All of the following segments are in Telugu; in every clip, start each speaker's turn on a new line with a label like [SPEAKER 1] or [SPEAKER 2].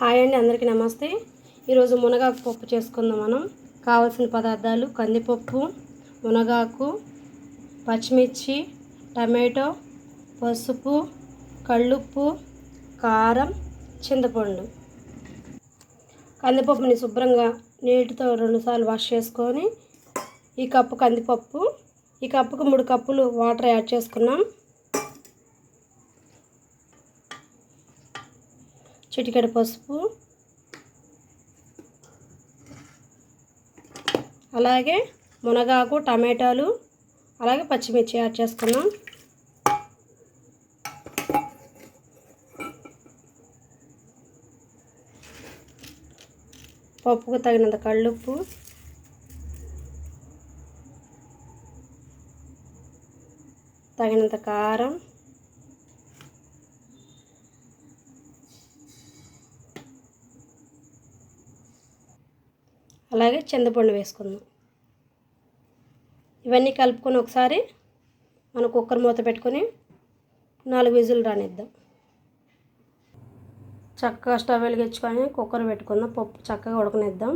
[SPEAKER 1] హాయ్ అండి అందరికీ నమస్తే. ఈరోజు మునగాకు పప్పు చేసుకుందాం మనం. కావాల్సిన పదార్థాలు కందిపప్పు మునగాకు పచ్చిమిర్చి టమాటో పసుపు కళ్ళుప్పు కారం చింతపండు. కందిపప్పుని శుభ్రంగా నీటితో రెండుసార్లు వాష్ చేసుకొని ఈ కప్పు కందిపప్పు ఈ కప్పుకు మూడు కప్పులు వాటర్ యాడ్ చేసుకున్నాం. చిటికెడు పసుపు. అలాగే మునగాకు టమాటాలు అలాగే పచ్చిమిర్చి యాడ్ చేసుకున్నాం పప్పుకు తగినంత కళ్ళుప్పు. తగినంత కారం. అలాగే చింతపండు వేసుకుందాం. ఇవన్నీ కలుపుకొని ఒకసారి మన కుక్కర్ మూత పెట్టుకొని నాలుగు విజులు రానిద్దాం. చక్కగా స్టవ్ వెలిగించుకొని కుక్కర్ పెట్టుకుందాం. పప్పు చక్కగా ఉడకనిద్దాం.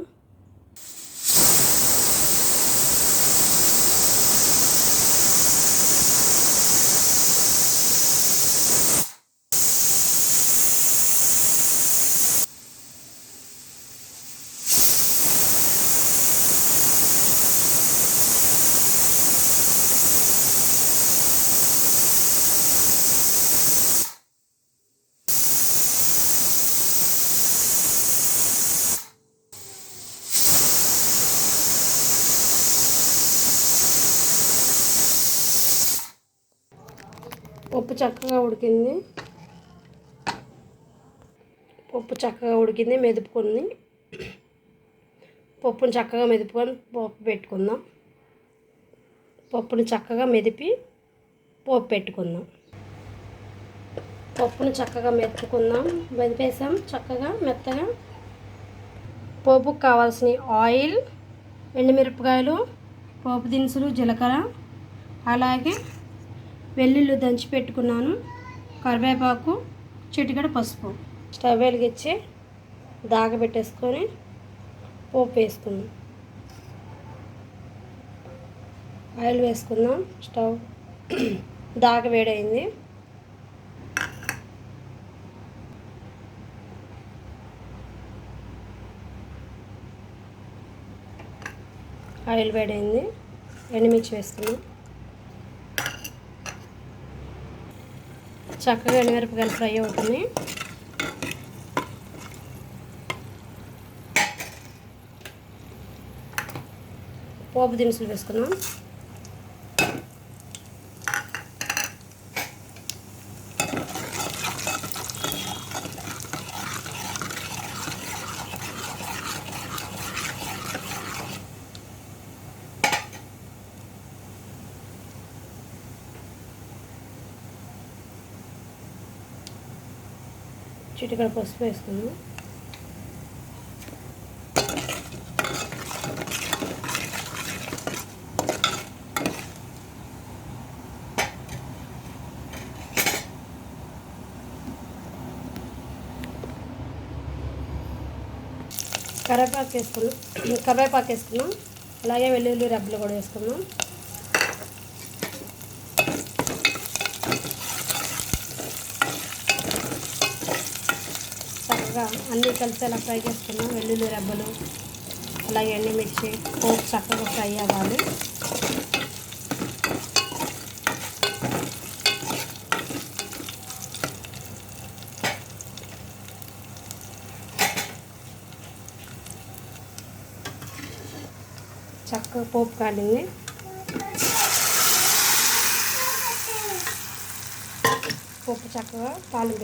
[SPEAKER 1] పప్పు చక్కగా ఉడికింది. పప్పు చక్కగా ఉడికింది మెదుపుకుంది. పప్పుని చక్కగా మెదుపుకొని పప్పు పెట్టుకుందాం. పప్పుని చక్కగా మెదిపి పోపు పెట్టుకుందాం. పప్పును చక్కగా మెత్తుకుందాం మెదిపేసాం చక్కగా మెత్తగా. పోపుకు కావాల్సిన ఆయిల్ ఎండుమిరపకాయలు పోపు దినుసులు జీలకర్ర అలాగే వెల్లుల్లి దంచి పెట్టుకున్నాను కరివేపాకు చిటికడ పసుపు. స్టవ్ వెలిగించి దాగ పెట్టేసుకొని పోపు వేసుకుందాం. ఆయిల్ వేసుకుందాం. స్టవ్ దాగ వేడైంది. ఆయిల్ వేడైంది. ఎండుమిర్చి వేసుకుందాం. చక్కగా ఎండుమిరపకాయలు ఫ్రై అవుతున్నాయి పోపు దినుసులు వేసుకున్నాం చిటికడ పసుపు వేసుకున్నాను కరివేపాకు వేసుకున్నాం. కరివేపాకు వేసుకున్నాం. అలాగే వెల్లుల్లి రబ్బలు కూడా వేసుకున్నాం. బాగా అన్నీ కలిసి అలా ఫ్రై చేసుకున్నాం. వెల్లుల్లి రబ్బలు అలాగే ఎండుమిర్చి పోపు చక్కగా ఫ్రై అవ్వాలి. చక్కగా పోపు కాలింది. పోపు చక్కగా పాలు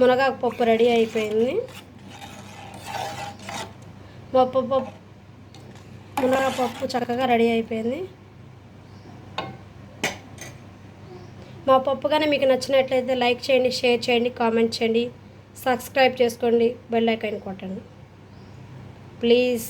[SPEAKER 1] మునగాకు పప్పు రెడీ అయిపోయింది. పప్పు పప్పు మునగా పప్పు చక్కగా రెడీ అయిపోయింది. మా పప్పు కానీ మీకు నచ్చినట్లయితే లైక్ చేయండి షేర్ చేయండి కామెంట్ చేయండి సబ్స్క్రైబ్ చేసుకోండి బెల్ ఐకాన్ కొట్టండి. ప్లీజ్.